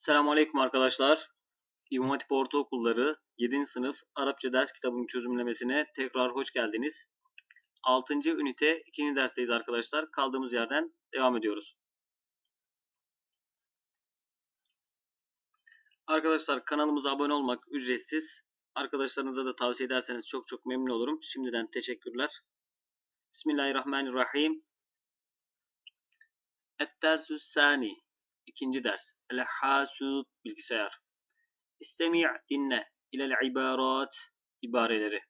Selamünaleyküm arkadaşlar. İmam Hatip Ortaokulları 7. sınıf Arapça ders kitabının çözümlemesine tekrar hoş geldiniz. 6. ünite 2. dersteyiz arkadaşlar. Kaldığımız yerden devam ediyoruz. Arkadaşlar kanalımıza abone olmak ücretsiz. Arkadaşlarınıza da tavsiye ederseniz çok çok memnun olurum. Şimdiden teşekkürler. Bismillahirrahmanirrahim. Et-dersü sani. İkinci ders. El-hasub bilgisayar. İstemi' dinle. İlel ibarat ibareleri.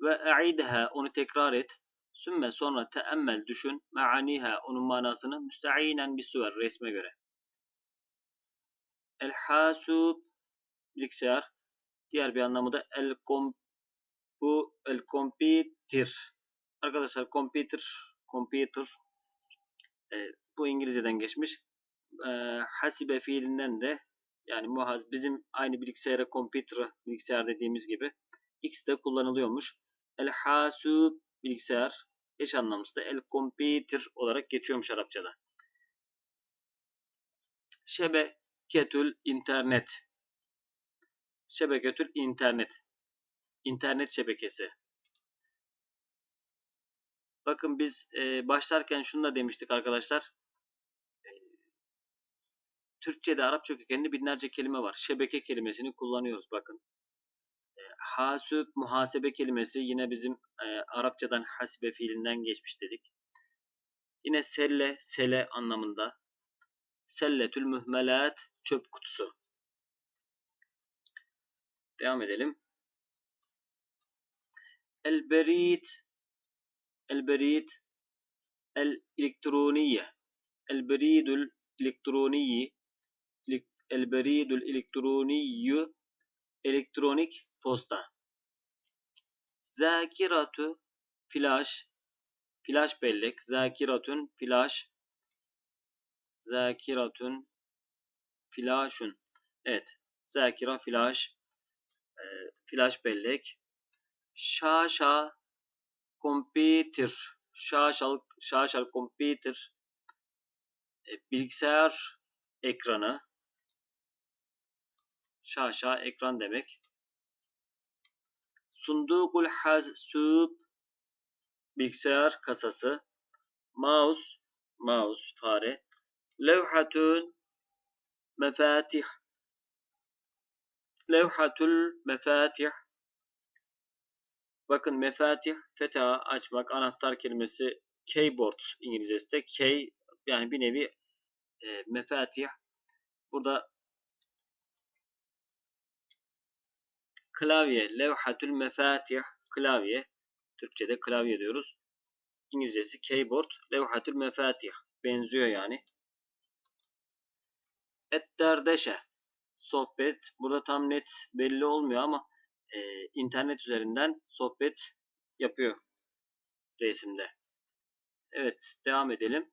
Ve a'idha onu tekrar et. Sümme sonra teemmel düşün. Me'aniha onun manasını müsteinen bir suver resme göre. El-hasub bilgisayar. Diğer bir anlamı da el kom bu el computer. Arkadaşlar computer computer e, bu İngilizceden geçmiş. E, hasibe fiilinden de yani muhaz bizim aynı bilgisayara computer bilgisayar dediğimiz gibi X de kullanılıyormuş. El hasub bilgisayar eş anlamlısı da el computer olarak geçiyormuş Arapçada. Şebeketül internet. Şebeketül internet. İnternet şebekesi. Bakın biz e, başlarken şunu da demiştik arkadaşlar. E, Türkçe'de Arapça kökenli binlerce kelime var. Şebeke kelimesini kullanıyoruz bakın. E, muhasebe kelimesi yine bizim e, Arapçadan hasibe fiilinden geçmiş dedik. Yine selle, sele anlamında. Selletül mühmelat, çöp kutusu. Devam edelim. El berit, البريد الإلكترونية البريد الإلكتروني البريد الإلكتروني elektronik posta zakiratü flash flash bellek zakiratün flash zakiratün flashun evet zakira flash e, flash bellek şaşa computer, şaşal, şaşal computer, e, bilgisayar ekranı, şaşa ekran demek. Sundukul hasub, bilgisayar kasası, mouse, mouse, fare, levhatun, mefatih, levhatul mefatih, Bakın mefatih, fetha, açmak, anahtar kelimesi keyboard İngilizcesi de key yani bir nevi e, mefatih. Burada klavye, levhatül mefatih, klavye. Türkçe'de klavye diyoruz. İngilizcesi keyboard, levhatül mefatih. Benziyor yani. Et derdeşe, sohbet. Burada tam net belli olmuyor ama e, internet üzerinden sohbet yapıyor resimde. Evet devam edelim.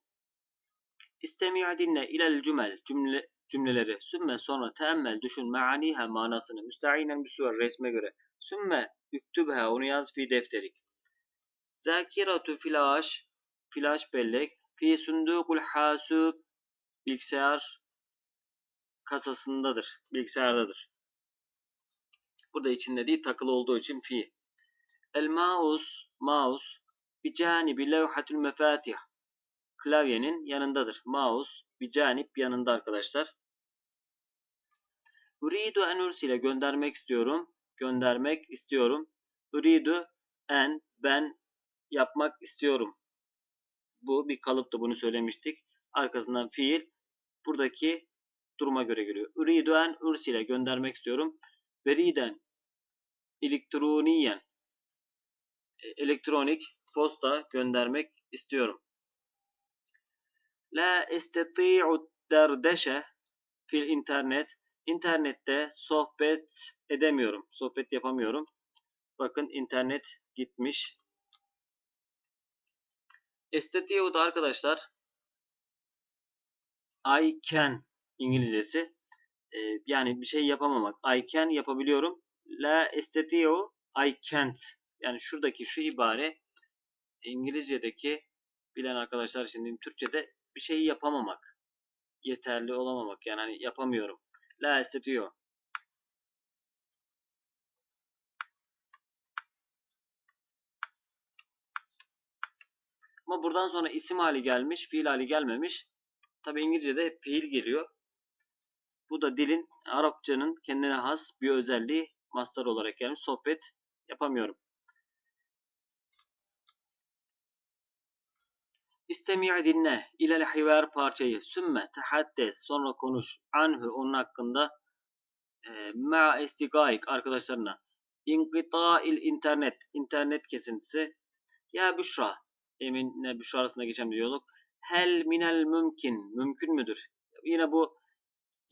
İstemi' dinle ilel cümel cümle cümleleri. Sümme sonra teemmel düşün meaniha manasını. Müsteinen bir suvar resme göre. Sümme üktübha onu yaz fi defterik. Zakiratu flash flash bellek. Fi sundukul hasub bilgisayar kasasındadır bilgisayardadır Burada içinde değil takılı olduğu için fi. El mouse, mouse bir canibi levhatül mefatih. Klavyenin yanındadır. Mouse bir canip yanında arkadaşlar. Uridu en ursile göndermek istiyorum. Göndermek istiyorum. Uridu en ben yapmak istiyorum. Bu bir kalıptı bunu söylemiştik. Arkasından fiil buradaki duruma göre geliyor. Uridu en ursile göndermek istiyorum. Veriden elektroniyen e, elektronik posta göndermek istiyorum. La estati'u derdeşe fil internet. İnternette sohbet edemiyorum. Sohbet yapamıyorum. Bakın internet gitmiş. Estati'u da arkadaşlar I can İngilizcesi. Ee, yani bir şey yapamamak. I can yapabiliyorum. La esteti'u I can't. Yani şuradaki şu ibare İngilizce'deki bilen arkadaşlar şimdi Türkçe'de bir şeyi yapamamak. Yeterli olamamak. Yani hani yapamıyorum. La estetiyor. Ama buradan sonra isim hali gelmiş, fiil hali gelmemiş. Tabi İngilizce'de hep fiil geliyor. Bu da dilin, Arapçanın kendine has bir özelliği master olarak gelmiş. Sohbet yapamıyorum. İstemi' dinle. İlel hivar parçayı. Sümme tehaddes. Sonra konuş. Anhu onun hakkında. E, ma estigayik arkadaşlarına. İnkıta'il internet. internet kesintisi. Ya Büşra. Eminle Büşra arasında geçen bir diyalog. Hel minel mümkün. Mümkün müdür? Yine bu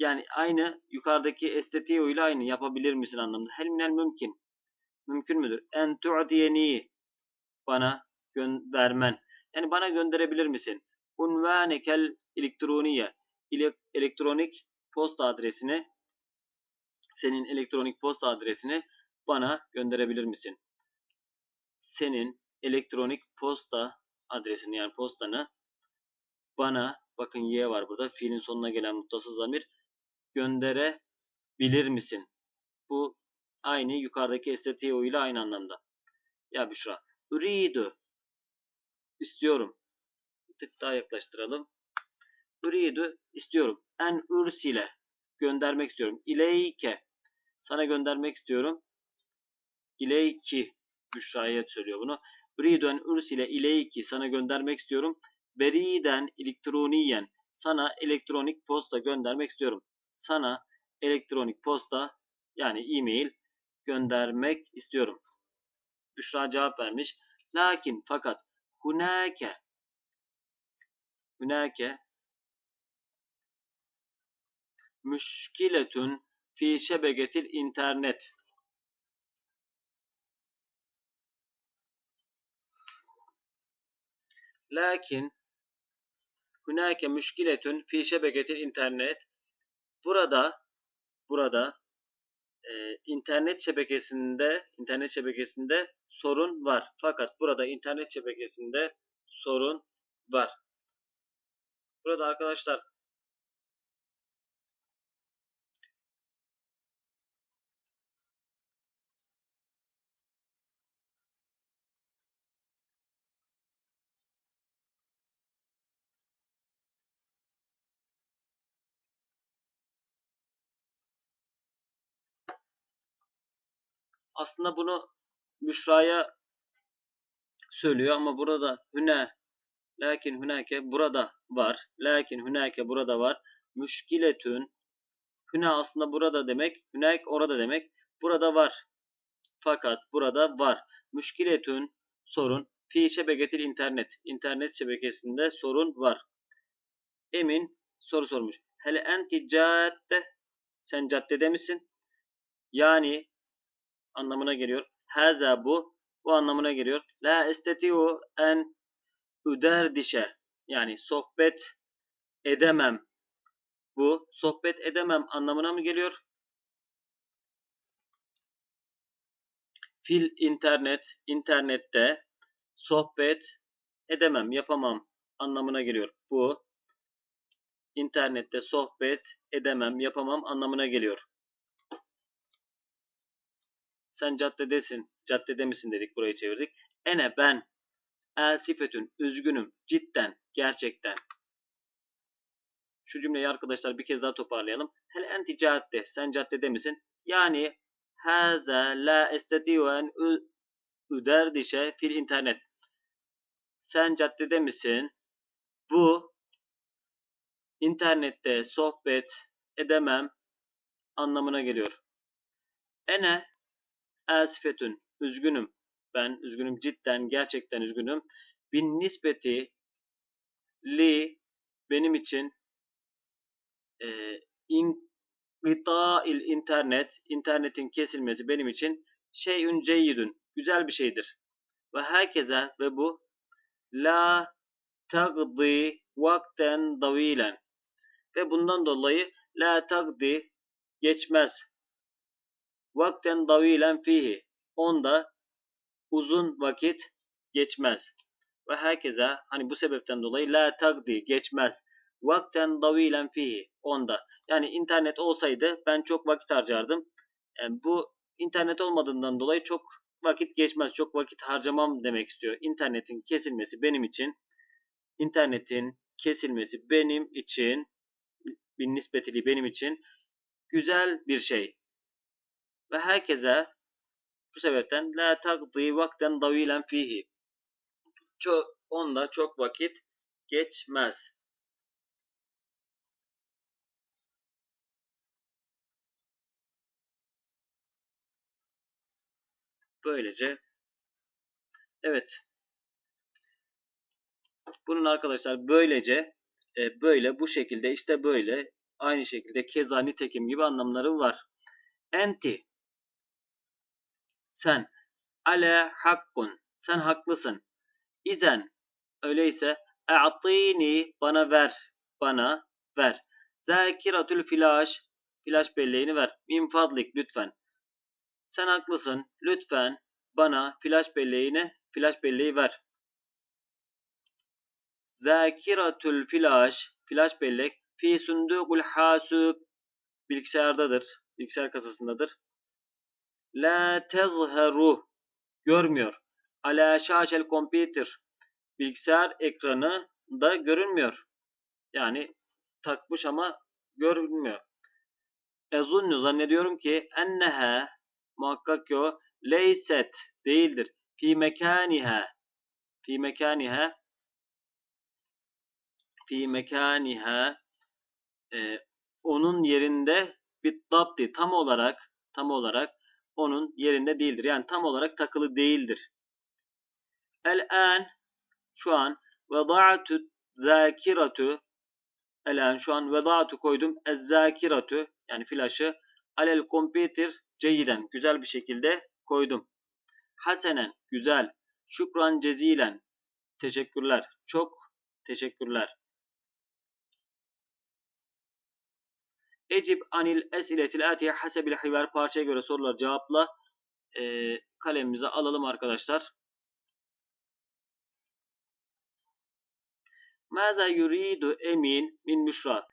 yani aynı yukarıdaki estetiği ile aynı yapabilir misin anlamında. Hel minel mümkün. Mümkün müdür? En tu'diyeni bana vermen. Yani bana gönderebilir misin? Unvanekel elektroniye. Elektronik posta adresini senin elektronik posta adresini bana gönderebilir misin? Senin elektronik posta adresini yani postanı bana bakın y var burada fiilin sonuna gelen muttasız zamir gönderebilir misin? Bu aynı yukarıdaki estetiği ile aynı anlamda. Ya Büşra. Uridu. İstiyorum. Bir tık daha yaklaştıralım. Uridu. istiyorum. En ürsile. Göndermek istiyorum. İleyke. Sana göndermek istiyorum. İleyki. Büşra'ya söylüyor bunu. Uridu en ürsile ileyki. Sana göndermek istiyorum. Beriden elektroniyen. Sana elektronik posta göndermek istiyorum sana elektronik posta yani e-mail göndermek istiyorum. Büşra cevap vermiş. Lakin fakat hunake hunake müşkiletun fi şebeketil internet. Lakin hunake müşkiletun fi şebeketil internet Burada burada e, internet şebekesinde internet şebekesinde sorun var. Fakat burada internet şebekesinde sorun var. Burada arkadaşlar aslında bunu Büşra'ya söylüyor ama burada hüne lakin hünake burada var. Lakin hünake burada var. Müşkiletün hüne aslında burada demek. Hünek orada demek. Burada var. Fakat burada var. Müşkiletün sorun. Fi şebeketil internet. İnternet şebekesinde sorun var. Emin soru sormuş. Hele enti cadde. Sen caddede misin? Yani anlamına geliyor. Haza bu bu anlamına geliyor. La estetiu en üderdişe yani sohbet edemem. Bu sohbet edemem anlamına mı geliyor? Fil internet, internette sohbet edemem, yapamam anlamına geliyor. Bu internette sohbet edemem, yapamam anlamına geliyor. Sen caddedesin, caddede misin dedik burayı çevirdik. Ene ben elsifetün üzgünüm cidden gerçekten. Şu cümleyi arkadaşlar bir kez daha toparlayalım. Hel enti cadde sen caddede misin? Yani haza la estediu en üderdişe fil internet. Sen caddede misin? Bu internette sohbet edemem anlamına geliyor. Ene Asifetün. Üzgünüm. Ben üzgünüm. Cidden gerçekten üzgünüm. Bin nispeti li benim için e, in il internet internetin kesilmesi benim için şeyün ceyyidün güzel bir şeydir. Ve herkese ve bu la tagdi vakten davilen ve bundan dolayı la tagdi geçmez vakten davilen fihi. Onda uzun vakit geçmez. ve herkese hani bu sebepten dolayı la tagdi geçmez. Vakten davilen fihi onda. Yani internet olsaydı ben çok vakit harcardım. Yani bu internet olmadığından dolayı çok vakit geçmez. Çok vakit harcamam demek istiyor. İnternetin kesilmesi benim için internetin kesilmesi benim için bin nispetili benim için güzel bir şey. Ve herkese bu sebepten la tagdi vakten davilen fihi. Çok, onda çok vakit geçmez. Böylece evet bunun arkadaşlar böylece e, böyle bu şekilde işte böyle aynı şekilde keza nitekim gibi anlamları var. Enti sen ale hakkun sen haklısın. İzen öyleyse e'tini bana ver bana ver. Zakiratül flash flash belleğini ver. Min fadlik lütfen. Sen haklısın. Lütfen bana flash belleğini flash belleği ver. Zakiratül flash flash bellek fi sundukul hasub bilgisayardadır. Bilgisayar kasasındadır. La tezheru görmüyor. Ala şaşel computer bilgisayar ekranı da görünmüyor. Yani takmış ama görünmüyor. Ezunnu zannediyorum ki enneha muhakkak ki o leyset değildir. Fi mekaniha fi mekaniha fi mekaniha e, onun yerinde bir dabdi tam olarak tam olarak onun yerinde değildir. Yani tam olarak takılı değildir. El-an şu an veda'tu zakiratu el-an şu an veda'tu koydum ez-zakiratu yani flaşı alel computer ceyiden güzel bir şekilde koydum. Hasenen güzel. Şükran cezilen. Teşekkürler. Çok teşekkürler. Ecib anil esiletil atiye hasebil hiver parçaya göre sorular cevapla. E, kalemimize alalım arkadaşlar. Maza yuridu emin min müşra.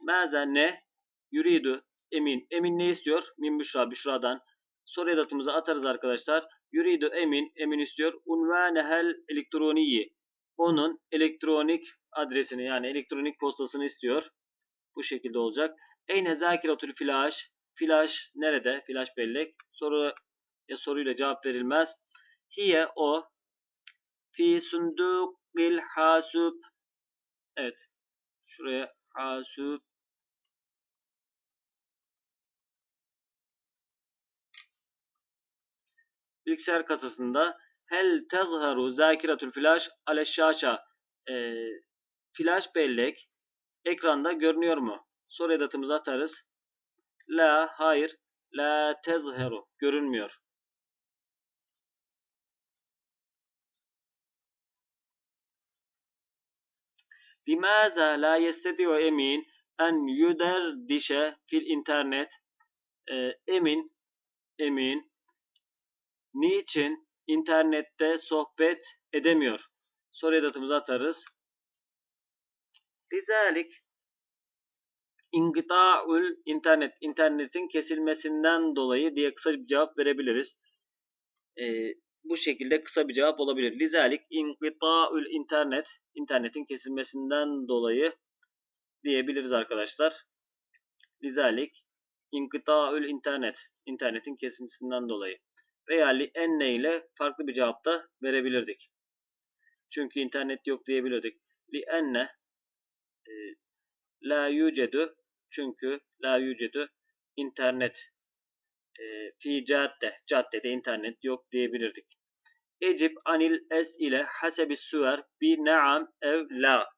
Maza ne? Yuridu emin. Emin ne istiyor? Min müşra. Büşra'dan. Soru edatımızı atarız arkadaşlar. Yuridu emin. Emin istiyor. Unvanehel elektroniyi. Onun elektronik adresini yani elektronik postasını istiyor. Bu şekilde olacak. Eyne zakiratül flash. Flash nerede? Flash bellek. Soru ya soruyla cevap verilmez. Hiye o fi sundukil hasub. Evet. Şuraya hasub bilgisayar kasasında hel tezharu zakiratül flash ale şaşa e, flash bellek ekranda görünüyor mu? Soru edatımızı atarız. La, hayır. La tezheru. Görünmüyor. Limaza la yestediyor emin en yuderdişe fil internet. Ee, emin, emin. Niçin internette sohbet edemiyor? Soru edatımızı atarız. Lizalik İngita'ül internet, internetin kesilmesinden dolayı diye kısa bir cevap verebiliriz. Ee, bu şekilde kısa bir cevap olabilir. Lizalik ingita'ül internet, internetin kesilmesinden dolayı diyebiliriz arkadaşlar. Lizalik ingita'ül internet, internetin kesilmesinden dolayı. Veya li enne ile farklı bir cevap da verebilirdik. Çünkü internet yok diyebilirdik. Li enne e, la yücedu çünkü la yücedu internet e, fi cadde caddede internet yok diyebilirdik. Ecib anil es ile hasebi suver bi naam ev la.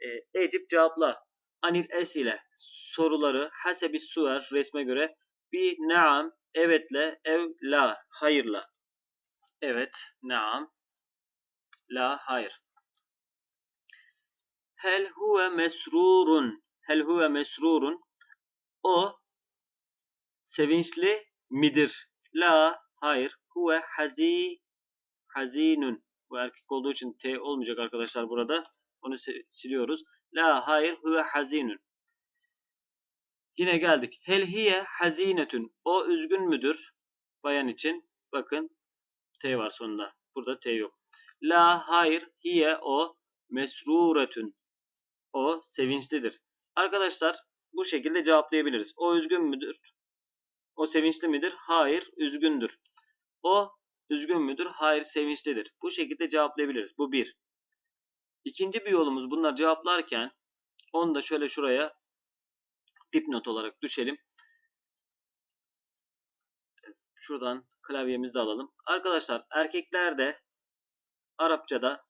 E, Ecib cevapla. Anil es ile soruları hasebi suver resme göre bi naam evetle ev la hayırla. Evet naam la hayır. Hel huve mesrurun. Hel huve mesrurun. O sevinçli midir? La hayır. Huve hazi hazinun. Bu erkek olduğu için T olmayacak arkadaşlar burada. Onu si- siliyoruz. La hayır huve hazinun. Yine geldik. Hel hiye hazinetun. O üzgün müdür? Bayan için. Bakın T var sonunda. Burada T yok. La hayır hiye o mesruretun. O sevinçlidir. Arkadaşlar bu şekilde cevaplayabiliriz. O üzgün müdür? O sevinçli midir? Hayır, üzgündür. O üzgün müdür? Hayır, sevinçlidir. Bu şekilde cevaplayabiliriz. Bu bir. İkinci bir yolumuz bunları cevaplarken onu da şöyle şuraya dipnot olarak düşelim. Şuradan klavyemizi de alalım. Arkadaşlar erkeklerde Arapçada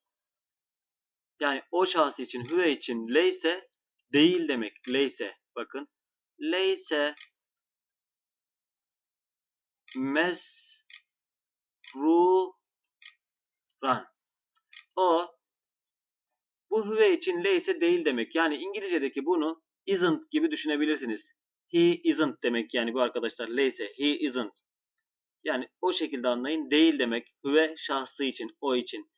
yani o şahsı için hüve için leyse değil demek. Leyse bakın. Leyse mesruran. O bu hüve için leyse değil demek. Yani İngilizce'deki bunu isn't gibi düşünebilirsiniz. He isn't demek yani bu arkadaşlar leyse he isn't. Yani o şekilde anlayın. Değil demek. Hüve şahsı için, o için.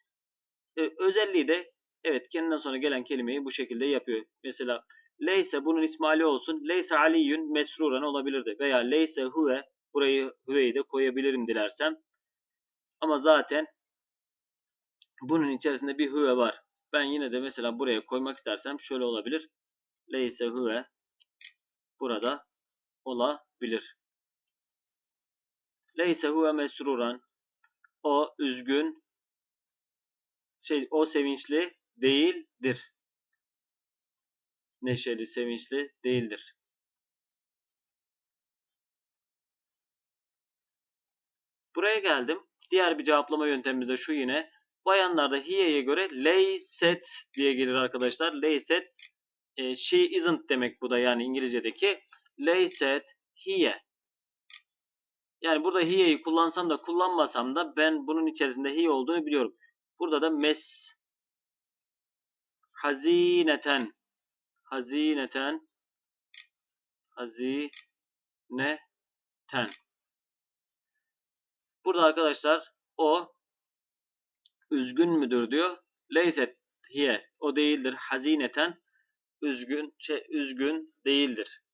Ee, özelliği de evet kendinden sonra gelen kelimeyi bu şekilde yapıyor. Mesela leyse bunun ismali olsun. Leyse aliyün mesruran olabilirdi. Veya leyse huve burayı hüveyi de koyabilirim dilersem. Ama zaten bunun içerisinde bir hüve var. Ben yine de mesela buraya koymak istersem şöyle olabilir. Leyse hüve burada olabilir. Leyse huve mesruran. O üzgün şey o sevinçli değildir. Neşeli, sevinçli değildir. Buraya geldim. Diğer bir cevaplama yöntemi de şu yine. Bayanlarda hiye'ye göre leyset diye gelir arkadaşlar. Leyset e, she isn't demek bu da yani İngilizce'deki. Leyset hiye. Yani burada hiye'yi kullansam da kullanmasam da ben bunun içerisinde hiye olduğunu biliyorum. Burada da mes hazineten hazineten hazineten Burada arkadaşlar o üzgün müdür diyor. Leyset hiye o değildir. Hazineten üzgün şey üzgün değildir.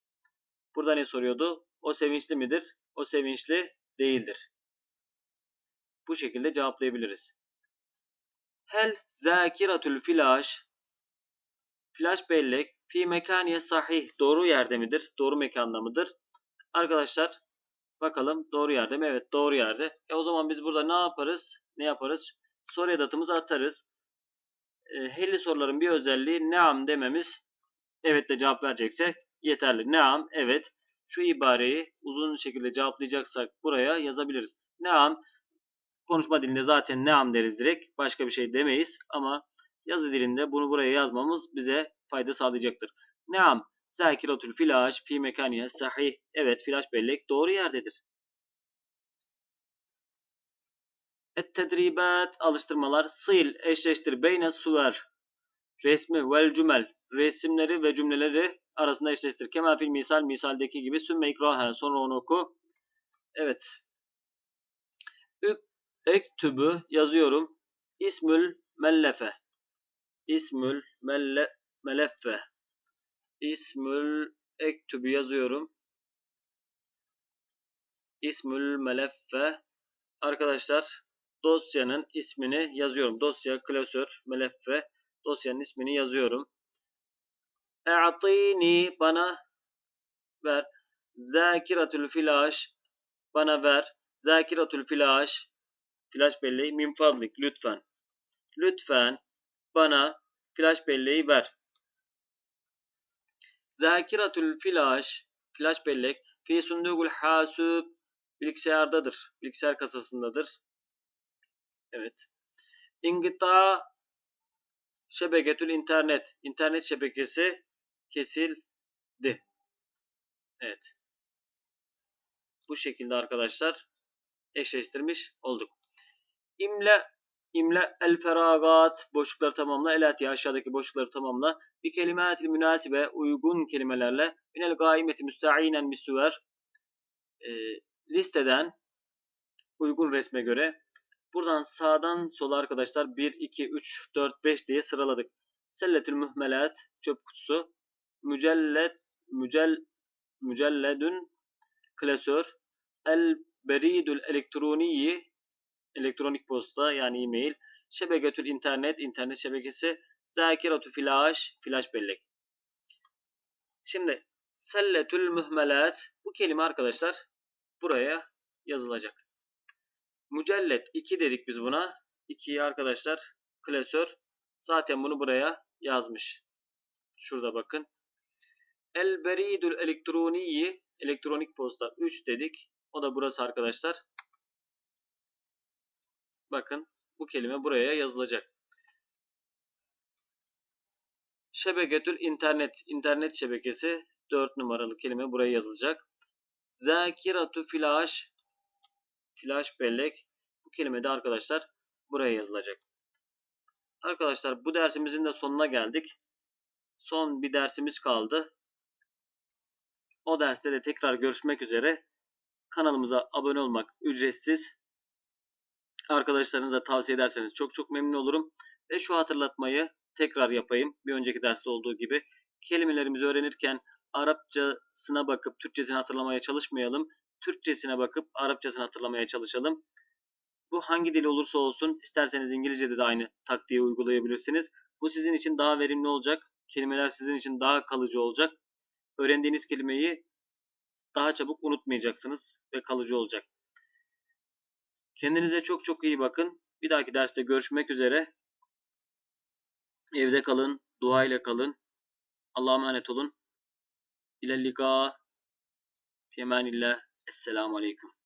Burada ne soruyordu? O sevinçli midir? O sevinçli değildir. Bu şekilde cevaplayabiliriz. Hel zakiratül filaş Flash bellek fi mekaniye sahih doğru yerde midir? Doğru mekanda mıdır? Arkadaşlar bakalım doğru yerde mi? Evet doğru yerde. E o zaman biz burada ne yaparız? Ne yaparız? Soru edatımızı atarız. E, helli soruların bir özelliği neam dememiz evet de cevap vereceksek yeterli. Neam evet. Şu ibareyi uzun şekilde cevaplayacaksak buraya yazabiliriz. Neam konuşma dilinde zaten neam deriz direkt. Başka bir şey demeyiz ama yazı dilinde bunu buraya yazmamız bize fayda sağlayacaktır. Neam Zakiratül filaş fi mekaniye sahih. Evet flash bellek doğru yerdedir. Et tedribat alıştırmalar sil eşleştir beyne suver resmi vel cümel resimleri ve cümleleri arasında eşleştir. Kemal fil misal misaldeki gibi sümme ikraha sonra onu oku. Evet. Ük ektübü yazıyorum. İsmül mellefe. İsmül melle, meleffe. İsmül ektübü yazıyorum. İsmül meleffe. Arkadaşlar dosyanın ismini yazıyorum. Dosya, klasör, meleffe. Dosyanın ismini yazıyorum. E'atini bana ver. Zakiratül filaş bana ver. Zakiratül filaş flash belleği min fadlik lütfen. Lütfen bana flash belleği ver. Zakiratül flash flash bellek fi sundugul hasub bilgisayardadır. Bilgisayar kasasındadır. Evet. İngita şebeketül internet. internet şebekesi kesildi. Evet. Bu şekilde arkadaşlar eşleştirmiş olduk. İmle İmle el feragat boşlukları tamamla. Elati aşağıdaki boşlukları tamamla. Bir kelimetil münasibe uygun kelimelerle minel gaimeti müsta'inen bis e, listeden uygun resme göre Buradan sağdan sola arkadaşlar 1, 2, 3, 4, 5 diye sıraladık. Selletül mühmelat çöp kutusu. Mücellet mücel mücelledün klasör. El beridül elektroniyi elektronik posta yani e-mail. Şebeketül internet internet şebekesi. Zakiratu flash flash bellek. Şimdi selletül mühmelat bu kelime arkadaşlar buraya yazılacak. Mücellet 2 dedik biz buna. 2'yi arkadaşlar klasör zaten bunu buraya yazmış. Şurada bakın. El beridül elektroniyi elektronik posta 3 dedik. O da burası arkadaşlar. Bakın bu kelime buraya yazılacak. Şebeketül internet internet şebekesi 4 numaralı kelime buraya yazılacak. Zakiratu flash flash bellek bu kelime de arkadaşlar buraya yazılacak. Arkadaşlar bu dersimizin de sonuna geldik. Son bir dersimiz kaldı. O derste de tekrar görüşmek üzere. Kanalımıza abone olmak ücretsiz. Arkadaşlarınıza tavsiye ederseniz çok çok memnun olurum. Ve şu hatırlatmayı tekrar yapayım. Bir önceki derste olduğu gibi. Kelimelerimizi öğrenirken Arapçasına bakıp Türkçesini hatırlamaya çalışmayalım. Türkçesine bakıp Arapçasını hatırlamaya çalışalım. Bu hangi dil olursa olsun isterseniz İngilizce'de de aynı taktiği uygulayabilirsiniz. Bu sizin için daha verimli olacak. Kelimeler sizin için daha kalıcı olacak. Öğrendiğiniz kelimeyi daha çabuk unutmayacaksınız ve kalıcı olacak. Kendinize çok çok iyi bakın. Bir dahaki derste görüşmek üzere. Evde kalın, dua ile kalın. Allah'a emanet olun. İlellika. Fi emanillah. Esselamu Aleyküm.